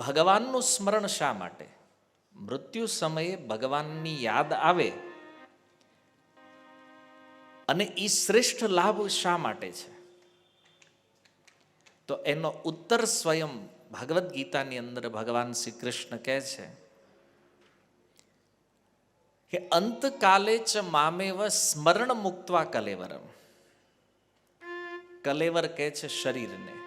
ભગવાનનું સ્મરણ શા માટે? મૃત્યુ સમયે ભગવાનની યાદ આવે? અને એ શ્રેષ્ઠ લાભ શા માટે છે? તો એનો ઉત્તર સ્વયં ભગવદ્ ગીતાની અંદર ભગવાન શ્રી કૃષ્ણ કહે છે કે અંતકાલે ચ મામેવ સ્મરણ મુક્તવા કલેવરમ. કલેવર કહે છે શરીરને.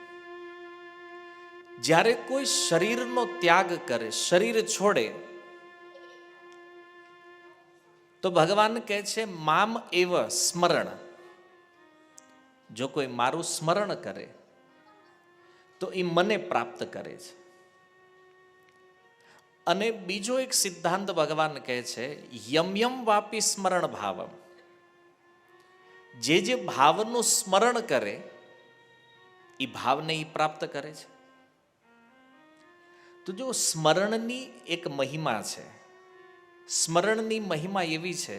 જ્યારે કોઈ શરીરનો ત્યાગ કરે, શરીર છોડે, તો ભગવાન કહે છે, મામ એવ સ્મરણ. જો કોઈ મારું સ્મરણ કરે, તો એ મને પ્રાપ્ત કરે છે. અને બીજો એક સિદ્ધાંત ભગવાન કહે છે, યમ યમ વાપી સ્મરણ ભાવમ. જે જે ભાવનું સ્મરણ કરે એ ભાવને એ પ્રાપ્ત કરે છે. તો જો સ્મરણની એક મહિમા છે, સ્મરણની મહિમા એવી છે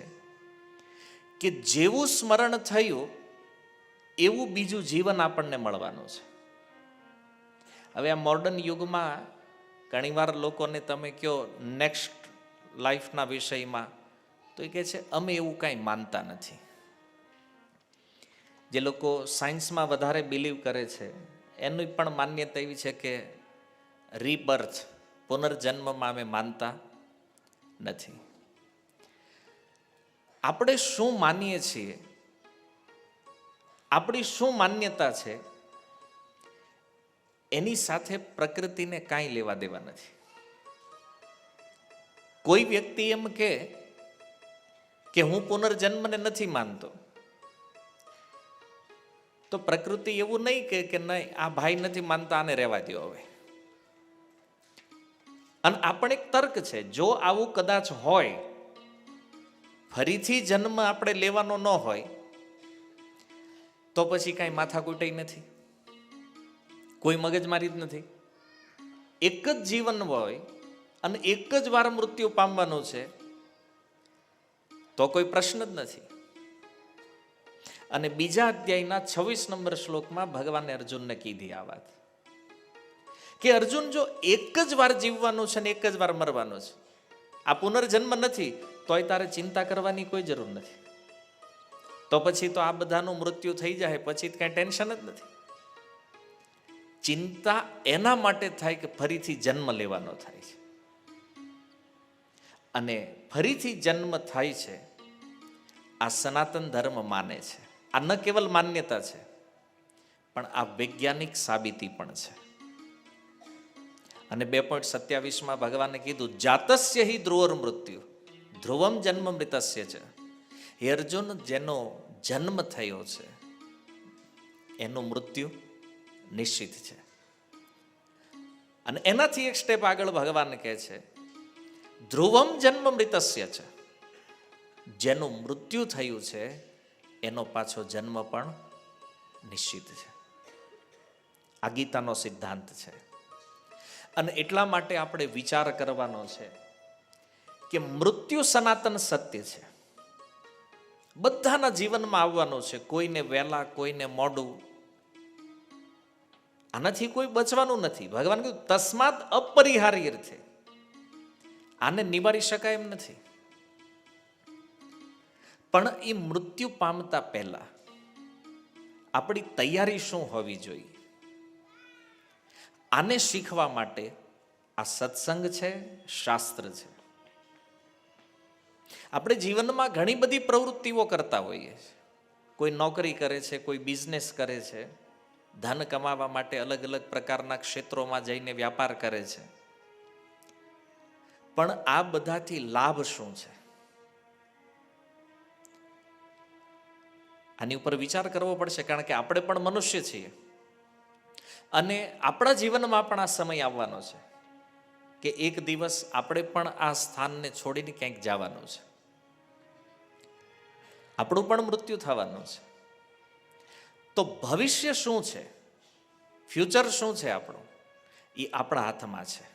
કે જેવું સ્મરણ થયું, એવું બીજું જીવન આપણને મળવાનું છે. હવે આ મોડર્ન યુગમાં ઘણીવાર લોકોને તમે કહો નેક્સ્ટ લાઈફના વિષયમાં તો એ કહે છે, અમે એવું કાંઈ માનતા નથી. જે લોકો સાયન્સમાં વધારે બિલીવ કરે છે, એની પણ માન્યતા એવી છે કે રીબર્થ પુનર્જન્મમાં અમે માનતા નથી. આપણે શું માનીએ છીએ? આપણી શું માન્યતા છે? એની સાથે પ્રકૃતિને કાંઈ લેવા દેવા નથી. કોઈ વ્યક્તિ એમ કે કે હું પુનર્જન્મને નથી માનતો, તો પ્રકૃતિ એવું નહીં કે નહીં, આ ભાઈ નથી માનતા, આને રહેવા દો હવે. અને આપણે એક તર્ક છે, જો આવું કદાચ હોય, ફરીથી જન્મ આપણે લેવાનો ન હોય, તો પછી કાંઈ માથાકૂટઈ નથી, કોઈ મગજમારી જ નથી. એક જ જીવન હોય અને એક જ વાર મૃત્યુ પામવાનું છે, તો કોઈ પ્રશ્ન જ નથી. અને બીજા અધ્યાયના છવ્વીસ નંબર શ્લોકમાં ભગવાને અર્જુનને કીધી આ વાત. કે અર્જુન જો એક જ વાર જીવવાનું છે ને એક જ વાર મરવાનું છે? આ પુનર્જન્મ નથી, તોય તારે ચિંતા કરવાની કોઈ જરૂર નથી. તો પછી તો આ બધાનું મૃત્યુ થઈ જાય, પછી કાંઈ ટેન્શન જ નથી. ચિંતા એના માટે થાય કે ફરીથી જન્મ લેવાનો થાય છે. અને ફરીથી જન્મ થાય છે, આ સનાતન ધર્મ માને છે. આ ન કેવલ માન્યતા છે, પણ આ વૈજ્ઞાનિક સાબિતી પણ છે. અને બે પોઈન્ટ સત્યાવીસમાં ભગવાને કીધું જાતસ્ય હિ ધ્રુવર મૃત્યુ. ધ્રુવમ જન્મ મૃતસ્ય છે. અર્જુન, જેનો જન્મ થયો છે, એનું મૃત્યુ નિશ્ચિત છે. અને એનાથી એક સ્ટેપ આગળ ભગવાન કહે છે, ધ્રુવમ જન્મ મૃતસ્ય છે. જેનું મૃત્યુ થયું છે, એનો પાછો જન્મ પણ નિશ્ચિત છે. આ ગીતાનો સિદ્ધાંત છે. અને એટલા માટે આપણે વિચાર કરવાનો છે કે મૃત્યુ સનાતન સત્ય છે. બધાના જીવનમાં આવવાનું છે, કોઈને વહેલા કોઈને મોડું. આનાથી કોઈ બચવાનું નથી. ભગવાન કીધું તસ્માત અપરિહાર્ય છે. આને નિવારી શકાય એમ નથી. પણ એ મૃત્યુ પામતા પહેલા આપણી તૈયારી શું હોવી જોઈએ? આને શીખવા માટે આ સત્સંગ છે, શાસ્ત્ર છે. આપણે જીવનમાં ઘણી બધી પ્રવૃત્તિઓ કરતા હોઈએ છીએ. કોઈ નોકરી કરે છે, કોઈ બિઝનેસ કરે છે, ધન કમાવા માટે અલગ અલગ પ્રકારના ક્ષેત્રોમાં જઈને વ્યાપાર કરે છે. પણ આ બધાથી લાભ શું છે? આની ઉપર વિચાર કરવો પડશે કારણ કે આપણે પણ મનુષ્ય છીએ. અને આપણા જીવનમાં પણ આ સમય આવવાનો છે કે એક દિવસ આપણે પણ આ સ્થાનને છોડીને ક્યાંક જવાનું છે. આપણું પણ મૃત્યુ થવાનું છે. તો ભવિષ્ય શું છે? ફ્યુચર શું છે આપણું? એ આપણા હાથમાં છે.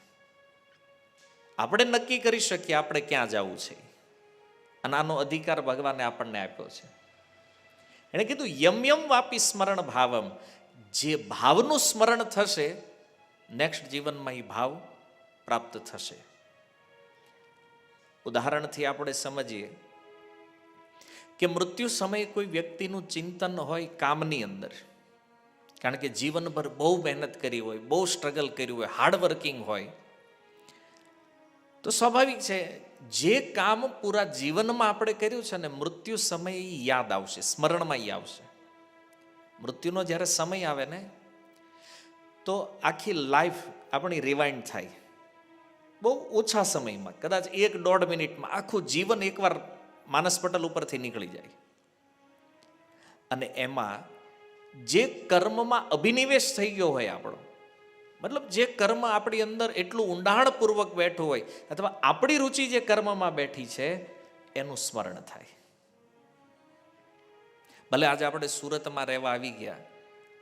આપણે નક્કી કરી શકીએ આપણે ક્યાં જવું છે. અને આનો અધિકાર ભગવાને આપણને આપ્યો છે. એણે કીધું, યમ યમ વાપી સ્મરણ ભાવમ જે ભાવનું સ્મરણ થશે નેક્સ્ટ જીવનમાં એ ભાવ પ્રાપ્ત થશે. ઉદાહરણથી આપણે સમજીએ કે મૃત્યુ સમયે કોઈ વ્યક્તિનું ચિંતન હોય કામની અંદર. કારણ કે જીવનભર બહુ મહેનત કરી હોય, બહુ સ્ટ્રગલ કર્યું હોય હાર્ડવર્કિંગ હોય, તો સ્વાભાવિક છે, જે કામ પૂરા જીવનમાં આપણે કર્યું છે ને, મૃત્યુ સમયે યાદ આવશે, સ્મરણમાં આવશે. મૃત્યુનો જ્યારે સમય આવે ને, તો આખી લાઈફ આપણી રિવાઇન્ડ થાય. બહુ ઓછા સમયમાં, કદાચ એક દોઢ મિનિટમાં આખું જીવન એકવાર માનસ પટલ ઉપરથી નીકળી જાય. અને એમાં જે કર્મમાં અભિનિવેશ થઈ ગયો હોય આપણો, મતલબ જે કર્મ આપણી અંદર એટલું ઊંડાણપૂર્વક બેઠું હોય, અથવા આપણી રુચિ જે કર્મમાં બેઠી છે, એનું સ્મરણ થાય. ભલે આજે આપણે સુરતમાં રહેવા આવી ગયા,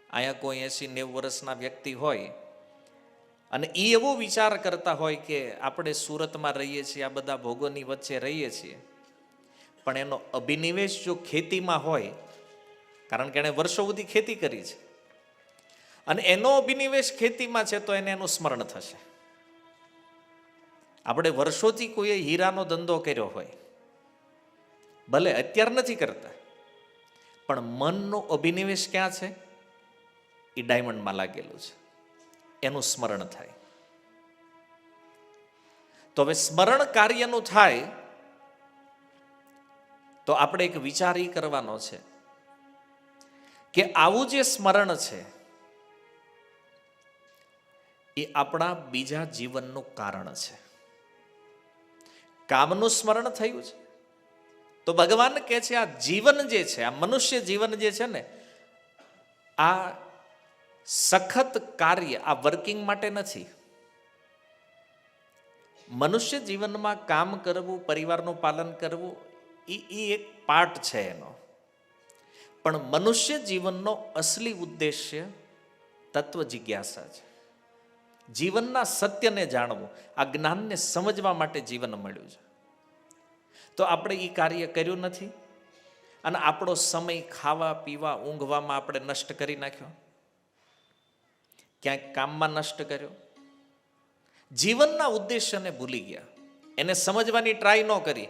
અહીંયા કોઈ એસી નેવું વર્ષના વ્યક્તિ હોય, અને એ એવો વિચાર કરતા હોય કે આપણે સુરતમાં રહીએ છીએ, આ બધા ભોગોની વચ્ચે રહીએ છીએ. પણ એનો અભિનિવેશ જો ખેતીમાં હોય, કારણ કે એણે વર્ષો સુધી ખેતી કરી છે, અને એનો અભિનિવેશ ખેતીમાં છે તો એને એનું સ્મરણ થશે. આપણે વર્ષોથી કોઈએ હીરાનો ધંધો કર્યો હોય, ભલે અત્યાર નથી કરતા પણ મનનો અભિનિવેશ ક્યાં છે? એ ડાયમંડમાં લાગેલું છે. એનું સ્મરણ થાય. તો હવે સ્મરણ કાર્યનું થાય તો આપણે એક વિચાર એ કરવાનો છે કે આવું જે સ્મરણ છે એ આપણા બીજા જીવનનું કારણ છે. કામનું સ્મરણ થયું છે. તો ભગવાન કહે છે, આ જીવન જે છે, આ મનુષ્ય જીવન જે છે ને, આ સખત કાર્ય, આ વર્કિંગ માટે નથી. મનુષ્ય જીવનમાં કામ કરવું, પરિવારનું પાલન કરવું, એ એ એક પાર્ટ છે એનો. પણ મનુષ્ય જીવનનો અસલી ઉદ્દેશ્ય તત્વ જિજ્ઞાસા છે. જીવનના સત્યને જાણવું, આ જ્ઞાનને સમજવા માટે જીવન મળ્યું છે. તો આપણે એ કાર્ય કર્યું નથી? અને આપણો સમય ખાવા, પીવા, ઊંઘવામાં આપણે નષ્ટ કરી નાખ્યો? ક્યાંક કામમાં નષ્ટ કર્યો? જીવનના ઉદ્દેશ્યને ભૂલી ગયા. એને સમજવાની ટ્રાય ન કરી.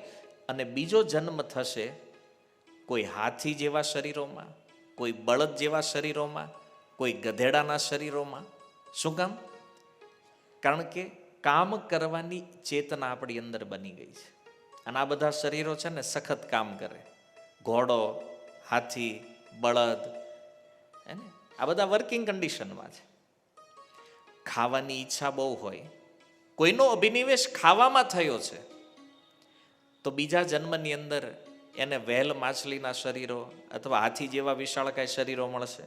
અને બીજો જન્મ થશે કોઈ હાથી જેવા શરીરોમાં, કોઈ બળદ જેવા શરીરોમાં, કોઈ ગધેડાના શરીરોમાં. શું કામ? કારણ કે કામ કરવાની ચેતના આપણી અંદર બની ગઈ છે. અને આ બધા શરીરો છે ને સખત કામ કરે. ઘોડો, હાથી, બળદ હે ને આ બધા વર્કિંગ કન્ડિશનમાં છે. ખાવાની ઈચ્છા બહુ હોય. કોઈનો અભિનિવેશ ખાવામાં થયો છે, તો બીજા જન્મની અંદર એને વહેલ માછલીના શરીરો અથવા હાથી જેવા વિશાળકાય શરીરો મળશે.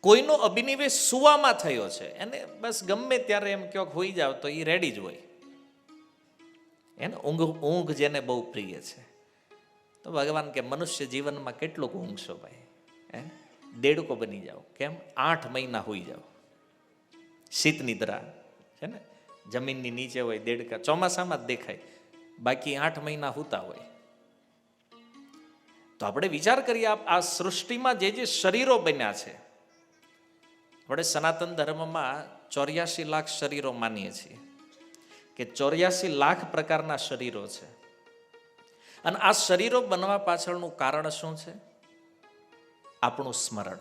કોઈનો અભિનિવેશ સુવામાં થયો છે, એને બસ ગમે ત્યારે એમ ક્યાંક હોઈ જાવ તો એ રેડી જ હોય. એને ઊંઘ ઊંઘ જેને બહુ પ્રિય છે. તો ભગવાન કે મનુષ્ય જીવનમાં કેટલુંક ઊંઘશો ભાઈ? હે? દેડકો બની જાઓ. કેમ? આઠ મહિના હોઈ જાઓ. શીત નિદ્રા. છે ને? જમીનની નીચે હોય, દેડકા, ચોમાસામાં જ દેખાય. બાકી આઠ મહિના હોતા હોય. તો આપણે વિચાર કરીએ આ સૃષ્ટિમાં જે જે શરીરો બન્યા છે, આપણે સનાતન ધર્મમાં ચોર્યાસી લાખ શરીરો માનીએ છીએ. કે ચોર્યાસી લાખ પ્રકારના શરીરો છે. અને આ શરીરો બનવા પાછળનું કારણ શું છે? આપણું સ્મરણ.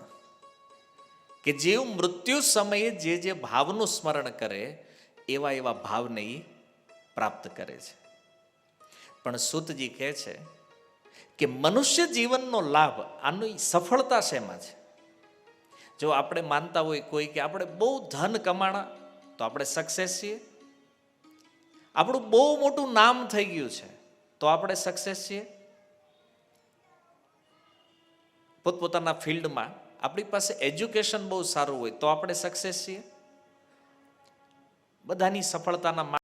કે જેવ મૃત્યુ સમયે જે જે ભાવનું સ્મરણ કરે, એવા એવા ભાવને એ પ્રાપ્ત કરે છે. પણ સુતજી કહે છે કે મનુષ્ય જીવનનો લાભ આની સફળતા શેમાં છે? જો આપણે માનતા હોય કોઈ કે આપણે બહુ ધન કમાણા, તો આપણે સક્સેસ છીએ. આપણું બહુ મોટું નામ થઈ ગયું છે. તો આપણે સક્સેસ છીએ? પોતપોતાના ફિલ્ડમાં આપણી પાસે એજ્યુકેશન બહુ સારું હોય તો આપણે સક્સેસ છીએ? બધાની સફળતાના